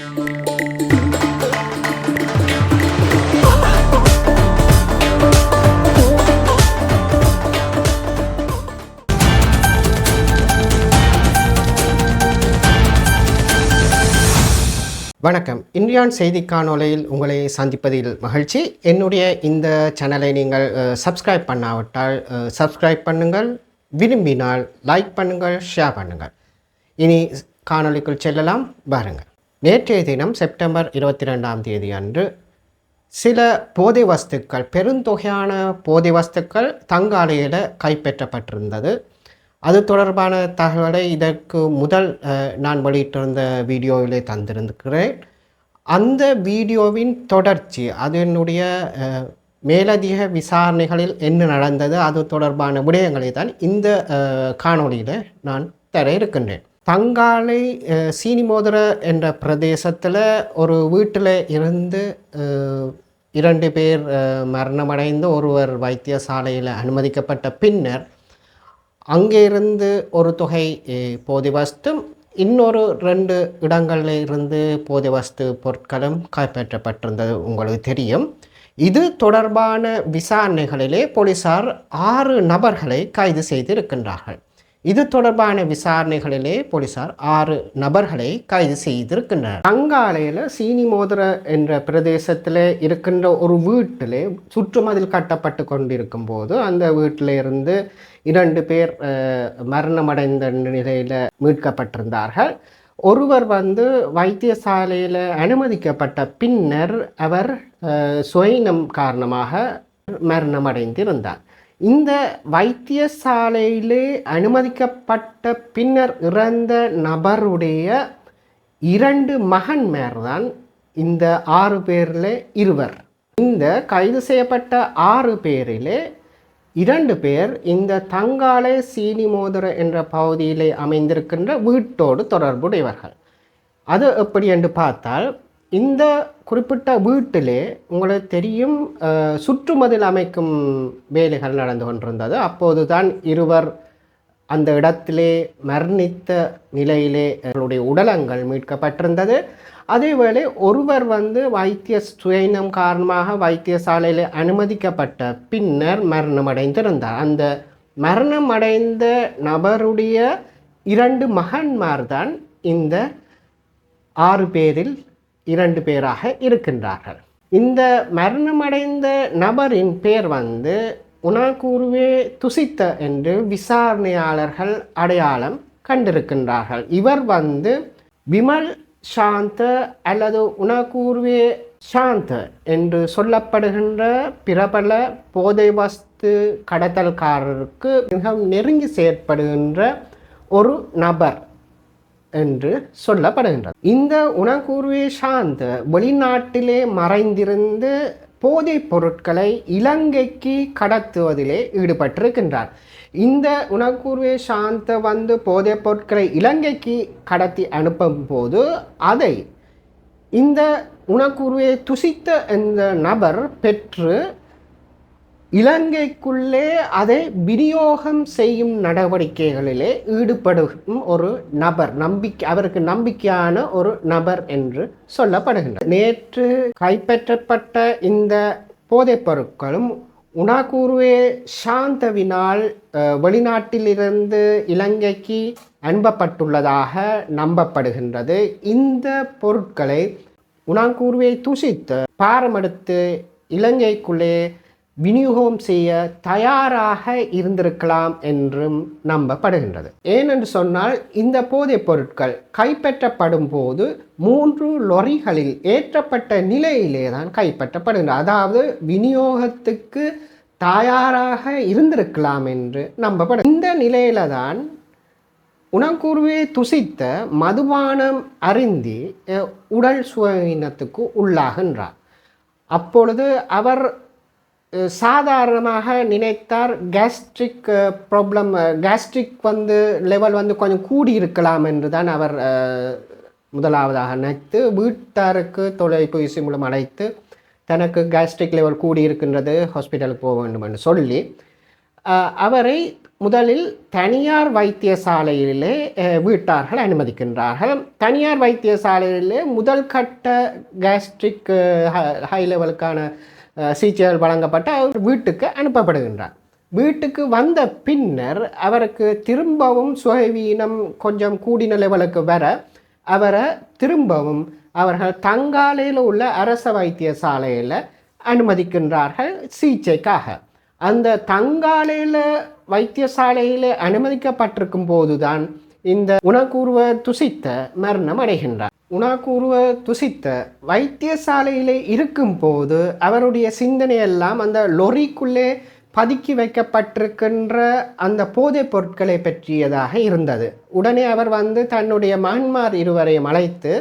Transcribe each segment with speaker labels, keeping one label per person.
Speaker 1: வணக்கம். இந்தியான் செய்தி காணொளியில் உங்களை சந்திப்பதில் மகிழ்ச்சி. என்னுடைய இந்த சேனலை நீங்கள் சப்ஸ்கிரைப் பண்ணாவிட்டால் சப்ஸ்கிரைப் பண்ணுங்கள். விரும்பினால் லைக் பண்ணுங்கள் ஷேர் பண்ணுங்கள். இனி காணொளிக்குள் செல்லலாம். பாருங்கள். நேற்றைய தினம் செப்டம்பர் இருபத்தி ரெண்டாம் தேதி அன்று சில போதை வஸ்துக்கள் பெருந்தொகையான போதை வஸ்துக்கள் தங்காலையில் கைப்பற்றப்பட்டிருந்தது. அது தொடர்பான தகவலை இதற்கு முதல் நான் வெளியிட்டிருந்த வீடியோவிலே தந்திருக்கிறேன். அந்த வீடியோவின் தொடர்ச்சி அதனுடைய மேலதிக விசாரணைகளில் என்ன நடந்தது அது தொடர்பான விடயங்களை தான் இந்த காணொலியில் நான் தர இருக்கின்றேன். பங்காளி சீனிமோதிர சீனிமோதர என்ற பிரதேசத்தில் ஒரு வீட்டில் இருந்து இரண்டு பேர் மரணமடைந்து ஒருவர் வைத்தியசாலையில் அனுமதிக்கப்பட்ட பின்னர் அங்கே இருந்து ஒரு தொகை போதி வஸ்தும் இன்னொரு ரெண்டு இடங்களில் இருந்து போதி வஸ்து பொருட்களும் கைப்பற்றப்பட்டிருந்தது உங்களுக்கு தெரியும். இது தொடர்பான விசாரணைகளிலே போலீசார் ஆறு நபர்களை கைது செய்திருக்கின்றார்கள். இது தொடர்பான விசாரணைகளிலே போலீசார் ஆறு நபர்களை கைது செய்திருக்கின்றனர். தங்காலையில் சீனி மோதிர என்ற பிரதேசத்தில் இருக்கின்ற ஒரு வீட்டிலே சுற்றுமதில் கட்டப்பட்டு கொண்டிருக்கும் போது அந்த வீட்டில் இருந்து இரண்டு பேர் மரணமடைந்த நிலையில் மீட்கப்பட்டிருந்தார்கள். ஒருவர் வந்து வைத்தியசாலையில் அனுமதிக்கப்பட்ட பின்னர் அவர் அஹ், காரணமாக மரணமடைந்திருந்தார். இந்த வைத்தியசாலையிலே அனுமதிக்கப்பட்ட பின்னர் இறந்த நபருடைய இரண்டு மகன்மார் தான் இந்த ஆறு பேரில் இருவர். இந்த கைது செய்யப்பட்ட ஆறு பேரிலே இரண்டு பேர் இந்த தங்காலை சீனிமோதர என்ற பகுதியிலே அமைந்திருக்கின்ற வீட்டோடு தொடர்புடையவர்கள். அது எப்படி என்று பார்த்தால் இந்த குறிப்பிட்ட வீட்டிலே உங்களுக்கு தெரியும் சுற்றுமதில் அமைக்கும் வேலைகள் நடந்து கொண்டிருந்தது. அப்போது தான் இருவர் அந்த இடத்திலே மரணித்த நிலையிலே அவர்களுடைய உடலங்கள் மீட்கப்பட்டிருந்தது. அதேவேளை ஒருவர் வந்து வைத்திய சுயனம் காரணமாக வைத்தியசாலையில் அனுமதிக்கப்பட்ட பின்னர் மரணமடைந்திருந்தார். அந்த மரணமடைந்த நபருடைய இரண்டு மகன்மார் தான் இந்த ஆறு பேரில் இரண்டு பேராக இருக்கின்றார்கள். இந்த மரணமடைந்த நபரின் பேர் வந்து உணாகூறுவே துசித்த என்று விசாரணையாளர்கள் அடையாளம் கண்டிருக்கின்றார்கள். இவர் வந்து விமல் சாந்த அல்லது உணகூர்வே சாந்த என்று சொல்லப்படுகின்ற பிரபல போதை வஸ்து கடத்தல்காரருக்கு மிகவும் நெருங்கி செயற்படுகின்ற ஒரு நபர். என்று சொல்லப்படுகின்றது. இந்த உணகூர்வே சாந்த வெளிநாட்டிலே மறைந்திருந்து போதைப் பொருட்களை இலங்கைக்கு கடத்துவதிலே ஈடுபட்டிருக்கின்றார். இந்த உணக்கூர்வே சாந்த வந்து போதைப் பொருட்களை இலங்கைக்கு கடத்தி அனுப்பும் போது அதை இந்த உணக்கூர்வே துசித்த இந்த நபர் பெற்று இலங்கைக்குள்ளே அதை விநியோகம் செய்யும் நடவடிக்கைகளிலே ஈடுபடும் ஒரு நபர் நம்பிக்கை அவருக்கு நம்பிக்கையான ஒரு நபர் என்று சொல்லப்படுகின்றது. நேற்று கைப்பற்றப்பட்ட இந்த போதைப் பொருட்களும் உணாகூர்வே சாந்தவினால் வெளிநாட்டிலிருந்து இலங்கைக்கு அனுப்பப்பட்டுள்ளதாக நம்பப்படுகின்றது. இந்த பொருட்களை உணாகூர்வே துசித்து பாரமெடுத்து இலங்கைக்குள்ளே விநியோகம் செய்ய தயாராக இருந்திருக்கலாம் என்றும் நம்பப்படுகின்றது. ஏனென்று சொன்னால் இந்த போதைப் பொருட்கள் கைப்பற்றப்படும் போது மூன்று லொரிகளில் ஏற்றப்பட்ட நிலையிலே தான் கைப்பற்றப்படுகின்றன. அதாவது விநியோகத்துக்கு தயாராக இருந்திருக்கலாம் என்று நம்பப்படும். இந்த நிலையில தான் உணக்கூர்வே துசித்த மதுபானம் அருந்தி உடல் சுயினத்துக்கு உள்ளாகின்றார். அப்பொழுது அவர் சாதாரணமாக நினைத்தார் கேஸ்ட்ரிக் ப்ராப்ளம் கேஸ்ட்ரிக் வந்து லெவல் வந்து கொஞ்சம் கூடி இருக்கலாம் என்று தான் அவர் முதலாவதாக நினைத்து வீட்டாருக்கு தொலைபேசி மூலம் அழைத்து தனக்கு கேஸ்ட்ரிக் லெவல் கூடி இருக்கின்றது ஹாஸ்பிட்டலுக்கு போக வேண்டும் என்று சொல்லி அவரை முதலில் தனியார் வைத்தியசாலையிலே வீட்டார்கள் அனுமதிக்கின்றார்கள். தனியார் வைத்தியசாலையிலே முதல் கட்ட கேஸ்ட்ரிக் ஹை லெவலுக்கான சிகிச்சைகள் வழங்கப்பட்டு அவர் வீட்டுக்கு அனுப்பப்படுகின்றார். வீட்டுக்கு வந்த பின்னர் அவருக்கு திரும்பவும் சுகவீனம் கொஞ்சம் கூடின லெவலுக்கு வர அவரை திரும்பவும் அவர்கள் தங்காலையில் உள்ள அரச வைத்தியசாலையில் அனுமதிக்கின்றார்கள் சிகிச்சைக்காக. அந்த தங்காலையில் வைத்தியசாலையில் அனுமதிக்கப்பட்டிருக்கும் போதுதான் இந்த உணக்கூர்வ துசித்த மரணம் அடைகின்றார். உணக்கூர்வ துசித்த வைத்தியசாலையிலே இருக்கும்போது அவருடைய சிந்தனையெல்லாம் அந்த லொரிக்குள்ளே பதுக்கி வைக்கப்பட்டிருக்கின்ற அந்த போதைப் பொருட்களை பற்றியதாக இருந்தது. உடனே அவர் வந்து தன்னுடைய மகன்மார் இருவரையும் அழைத்து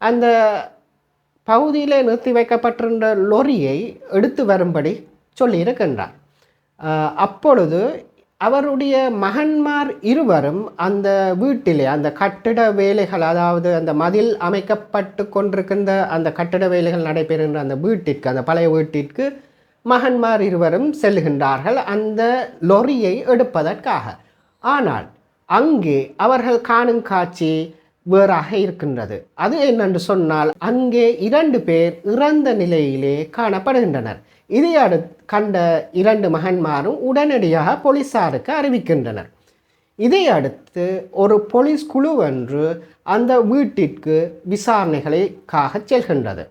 Speaker 1: அந்த பகுதியில் நிறுத்தி வைக்கப்பட்டிருந்த லொரியை எடுத்து வரும்படி சொல்லியிருக்கின்றார். அப்பொழுது அவருடைய மகன்மார் இருவரும் அந்த வீட்டிலே அந்த கட்டிட வேலைகள் அதாவது அந்த மதில் அமைக்கப்பட்டு கொண்டிருக்கின்ற அந்த கட்டிட வேலைகள் நடைபெறுகின்ற அந்த வீட்டிற்கு அந்த பழைய வீட்டிற்கு மகன்மார் இருவரும் செல்கின்றார்கள் அந்த லொரியை எடுப்பதற்காக. ஆனால் அங்கே அவர்கள் காணும் காட்சி வேறாக இருக்கின்றது. அது என்னென்று சொன்னால் அங்கே இரண்டு பேர் இறந்த நிலையிலே காணப்படுகின்றனர். இதை அடுத்து கண்ட இரண்டு மகன்மாரும் உடனடியாக போலீசாருக்கு அறிவிக்கின்றனர். இதை அடுத்து ஒரு போலீஸ் குழு ஒன்று அந்த வீட்டிற்கு விசாரணைகளுக்காக செல்கின்றது.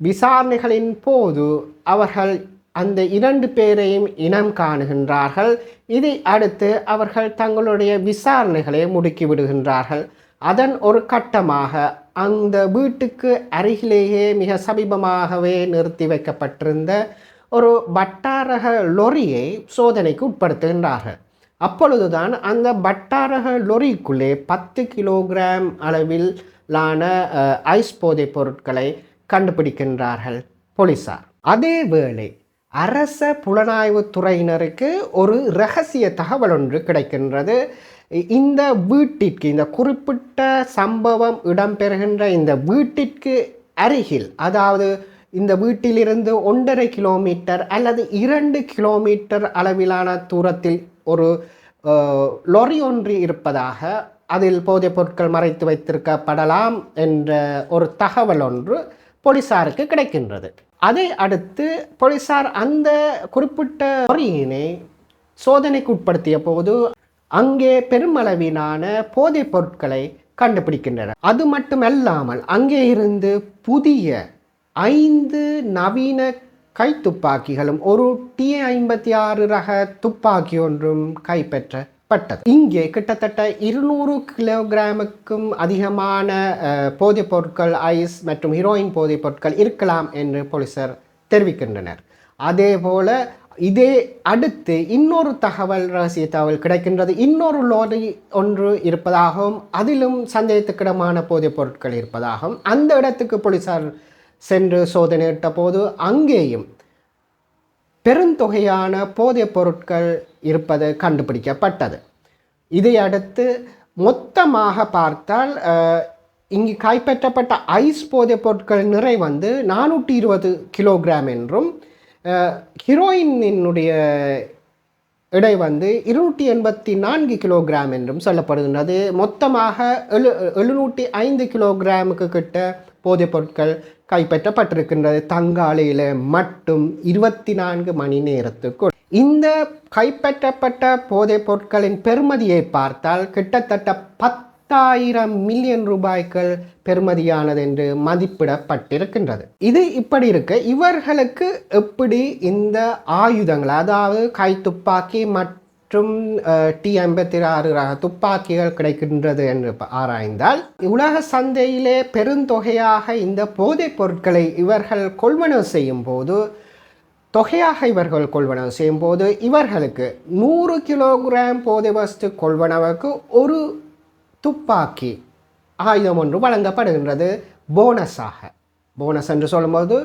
Speaker 1: விசாரணைகளின் போது அவர்கள் அந்த இரண்டு பேரையும் இனம் காணுகின்றார்கள். இதை அடுத்து அவர்கள் தங்களுடைய விசாரணைகளை முடுக்கி விடுகின்றார்கள். அதன் ஒரு கட்டமாக அந்த வீட்டுக்கு அருகிலேயே மிக சமீபமாகவே நிறுத்தி வைக்கப்பட்டிருந்த ஒரு வட்டாரக லொரியை சோதனைக்கு உட்படுத்துகின்றார்கள். அப்பொழுதுதான் அந்த வட்டாரக லொரிக்குள்ளே பத்து கிலோகிராம் அளவிலான ஐஸ் போதைப் பொருட்களை கண்டுபிடிக்கின்றார்கள் போலீசார். அதே வேளை அரச புலனாய்வுத்துறையினருக்கு ஒரு ரகசிய தகவல் ஒன்று கிடைக்கின்றது. இந்த வீட்டிற்கு இந்த குறிப்பிட்ட சம்பவம் இடம்பெறுகின்ற இந்த வீட்டிற்கு அருகில் அதாவது இந்த வீட்டிலிருந்து ஒன்றரை கிலோமீட்டர் அல்லது இரண்டு கிலோமீட்டர் அளவிலான தூரத்தில் ஒரு லொரி ஒன்று இருப்பதாக அதில் போதைப் பொருட்கள் மறைத்து வைத்திருக்கப்படலாம் என்ற ஒரு தகவல் ஒன்று போலீசாருக்கு கிடைக்கின்றது. அதை அடுத்து போலீசார் அந்த குறிப்பிட்ட பொறியினை சோதனைக்கு உட்படுத்திய போது அங்கே பெருமளவிலான போதைப் பொருட்களை கண்டுபிடிக்கின்றனர். அது மட்டுமல்லாமல் அங்கே இருந்து புதிய ஐந்து நவீன கைத்துப்பாக்கிகளும் ஒரு டி ஐம்பத்தி ஆறு ரக துப்பாக்கி ஒன்றும் பட்டது. இங்கே கிட்டத்தட்ட இருநூறு கிலோகிராமுக்கும் அதிகமான போதைப் பொருட்கள் ஐஸ் மற்றும் ஹீரோயின் போதைப் பொருட்கள் இருக்கலாம் என்று போலீசார் தெரிவிக்கின்றனர். அதே போல் இதே அடுத்து இன்னொரு தகவல் ரகசிய தகவல் கிடைக்கின்றது. இன்னொரு லோரி ஒன்று இருப்பதாகவும் அதிலும் சந்தேகத்துக்கிடமான போதைப் பொருட்கள் இருப்பதாகவும் அந்த இடத்துக்கு போலீசார் சென்று சோதனையிட்ட போது அங்கேயும் பெருந்தொகையான போதைப் பொருட்கள் இருப்பது கண்டுபிடிக்கப்பட்டது. இதை அடுத்து மொத்தமாக பார்த்தால் இங்கு கைப்பற்றப்பட்ட ஐஸ் போதைப் பொருட்கள் நிறை வந்து நானூற்றி இருபது கிலோகிராம் என்றும் ஹீரோயினுடைய ஹீரோயினினுடைய எடை வந்து இருநூற்றி எண்பத்தி நான்கு கிலோகிராம் என்றும் சொல்லப்படுகின்றது. மொத்தமாக எழு எழுநூற்றி ஐந்து கிலோகிராமுக்கு கிட்ட போதைப் பொருட்கள் கைப்பற்றப்பட்டிருக்கின்றது. தங்காலையில் மட்டும் இருபத்தி நான்கு மணி நேரத்துக்குள் இந்த கைப்பற்றப்பட்ட போதைப் பொருட்களின் பெறுமதியை பார்த்தால் கிட்டத்தட்ட பத்தாயிரம் மில்லியன் ரூபாய்கள் பெறுமதியானது என்று மதிப்பிடப்பட்டிருக்கின்றது. இது இப்படி இருக்க. இவர்களுக்கு எப்படி இந்த ஆயுதங்கள் அதாவது கை துப்பாக்கி மற்றும் மற்றும் டி ஐம்பத்தி ஆறு ரக துப்பாக்கிகள் கிடைக்கின்றது என்று ஆராய்ந்தால் உலக சந்தையிலே பெருந்தொகையாக இந்த போதைப் பொருட்களை இவர்கள் கொள்வனவு செய்யும் போது தொகையாக இவர்கள் கொள்வனவு செய்யும் போது இவர்களுக்கு நூறு கிலோகிராம் போதை வஸ்து கொள்வனவுக்கு ஒரு துப்பாக்கி ஆயுதம் ஒன்று வழங்கப்படுகின்றது போனஸாக. போனஸ் என்று சொல்லும்போது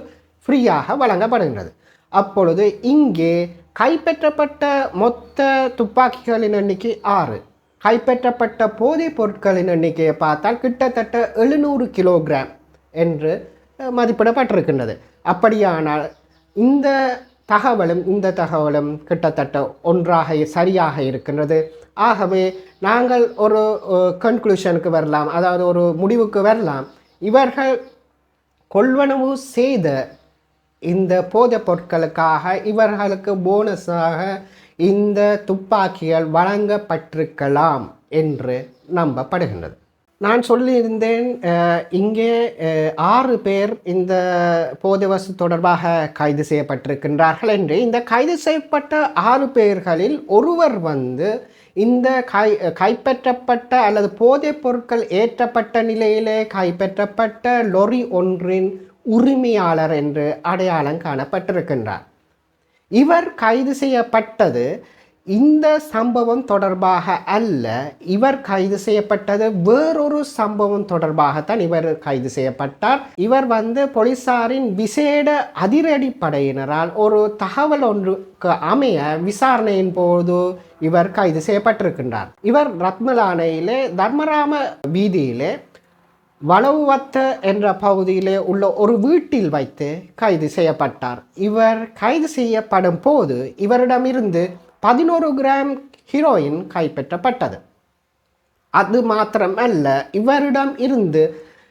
Speaker 1: ஃப்ரீயாக வழங்கப்படுகின்றது. அப்பொழுது இங்கே கைப்பற்றப்பட்ட மொத்த துப்பாக்கிகளின் எண்ணிக்கை ஆறு. கைப்பற்றப்பட்ட போதைப் பொருட்களின் எண்ணிக்கையை பார்த்தால் கிட்டத்தட்ட எழுநூறு கிலோகிராம் என்று மதிப்பிடப்பட்டிருக்கின்றது. அப்படியானால் இந்த தகவலும் இந்த தகவலும் கிட்டத்தட்ட ஒன்றாக சரியாக இருக்கின்றது. ஆகவே நாங்கள் ஒரு கன்க்ளூஷனுக்கு வரலாம். அதாவது ஒரு முடிவுக்கு வரலாம். இவர்கள் கொள்வனவு செய்த இந்த போதைப் பொருட்களுக்காக இவர்களுக்கு போனஸாக இந்த துப்பாக்கிகள் வழங்கப்பட்டிருக்கலாம் என்று நம்பப்படுகின்றது. நான் சொல்லியிருந்தேன் இங்கே ஆறு பேர் இந்த போதை வசு தொடர்பாக கைது செய்யப்பட்டிருக்கின்றார்கள் என்று. இந்த கைது செய்யப்பட்ட ஆறு பேர்களில் ஒருவர் வந்து இந்த கை கைப்பற்றப்பட்ட அல்லது போதைப் பொருட்கள் ஏற்றப்பட்ட நிலையிலே கைப்பற்றப்பட்ட லொரி ஒன்றின் உரிமையாளர் என்று அடையாளம் காணப்பட்டிருக்கின்றார். இவர் கைது செய்யப்பட்டது இந்த சம்பவம் தொடர்பாக அல்ல. இவர் கைது செய்யப்பட்டது வேறொரு சம்பவம் தொடர்பாகத்தான் இவர் கைது செய்யப்பட்டார். இவர் வந்து போலீசாரின் விசேட அதிரடி படையினரால் ஒரு தகவல் ஒன்றுக்கு அமைய விசாரணையின் போது இவர் கைது செய்யப்பட்டிருக்கின்றார். இவர் ரத்மலானையிலே தர்மராம வீதியிலே வளவுவத்த என்ற பகுதியிலே உள்ள ஒரு வீட்டில் வைத்து கைது செய்யப்பட்டார். இவர் கைது செய்யப்படும் போது இவரிடமிருந்து பதினோரு கிராம் ஹீரோயின் கைப்பற்றப்பட்டது. அது மாத்திரமல்ல இவரிடம் இருந்து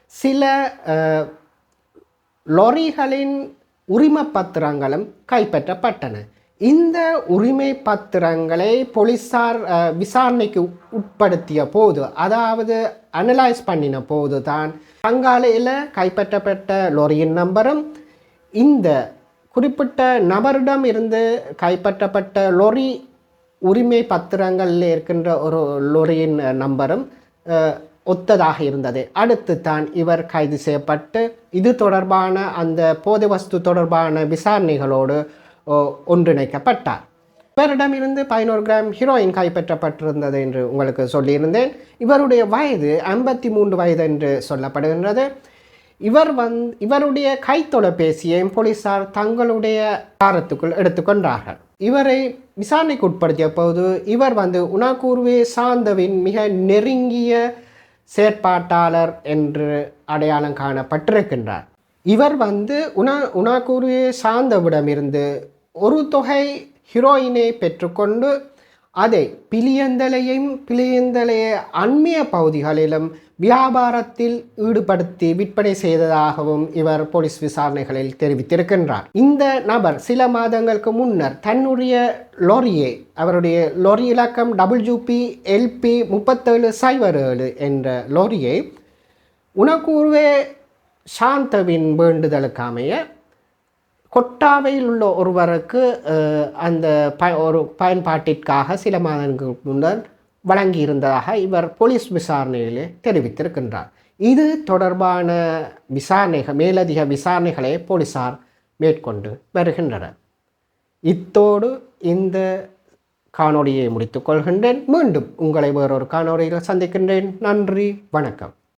Speaker 1: சில லொரிகளின் உரிம பத்திரங்களும் கைப்பற்றப்பட்டன. இந்த உரிமை பத்திரங்களை போலீஸார் விசாரணைக்கு உட்படுத்திய போது அதாவது அனலைஸ் பண்ணின போது தான் பங்காளியில் கைப்பற்றப்பட்ட லொரியின் நம்பரும் இந்த குறிப்பிட்ட நபரிடம் இருந்து கைப்பற்றப்பட்ட லொரி உரிமை பத்திரங்களில் இருக்கின்ற ஒரு லொரியின் நம்பரும் ஒத்ததாக இருந்தது. அடுத்து தான் இவர் கைது செய்யப்பட்டு இது தொடர்பான அந்த போதை வஸ்து தொடர்பான விசாரணைகளோடு ஒன்றிணைக்கப்பட்டார். இவரிடமிருந்து பதினோரு கிராம் ஹீரோயின் கைப்பற்றப்பட்டிருந்தது என்று உங்களுக்கு சொல்லியிருந்தேன். இவருடைய வயது ஐம்பத்தி மூன்று வயது என்று சொல்லப்படுகின்றது. இவர் வந் இவருடைய கைத்தொலைபேசியையும் போலீசார் தங்களுடைய காரத்துக்குள் எடுத்துக்கொண்டார்கள். இவரை விசாரணைக்கு உட்படுத்திய போது இவர் வந்து உனாகூர்வே சாந்தவின் மிக நெருங்கிய செயற்பாட்டாளர் என்று அடையாளம் காணப்பட்டிருக்கின்றார். இவர் வந்து உணா உனாகூர்வே சாந்தவிடமிருந்து ஒரு தொகை ஹீரோயினை பெற்றுக்கொண்டு அதை பிலியந்தலையும் பிளியந்தலைய அண்மைய பகுதிகளிலும் வியாபாரத்தில் ஈடுபடுத்தி விற்பனை செய்ததாகவும் இவர் போலீஸ் விசாரணைகளில் தெரிவித்திருக்கின்றார். இந்த நபர் சில மாதங்களுக்கு முன்னர் தன்னுடைய லொரியை அவருடைய லொரி இலக்கம் டபிள்யூபி எல்பி முப்பத்தேழு சைபர் ஏழு என்ற லொரியை உனக்கூர்வே சாந்தவின் வேண்டுதலுக்கு அமைய கொட்டாவையில் உள்ள ஒருவருக்கு அந்த ப ஒரு பயன்பாட்டிற்காக சில மாதங்களுக்கு முன்னர் வழங்கியிருந்ததாக இவர் போலீஸ் விசாரணையிலே தெரிவித்திருக்கின்றார். இது தொடர்பான விசாரணைகள் மேலதிக விசாரணைகளை போலீசார் மேற்கொண்டு வருகின்றனர். இத்தோடு இந்த காணொளியை முடித்துக் கொள்கின்றேன். மீண்டும் உங்களை வேறொரு காணொளியில் சந்திக்கின்றேன். நன்றி வணக்கம்.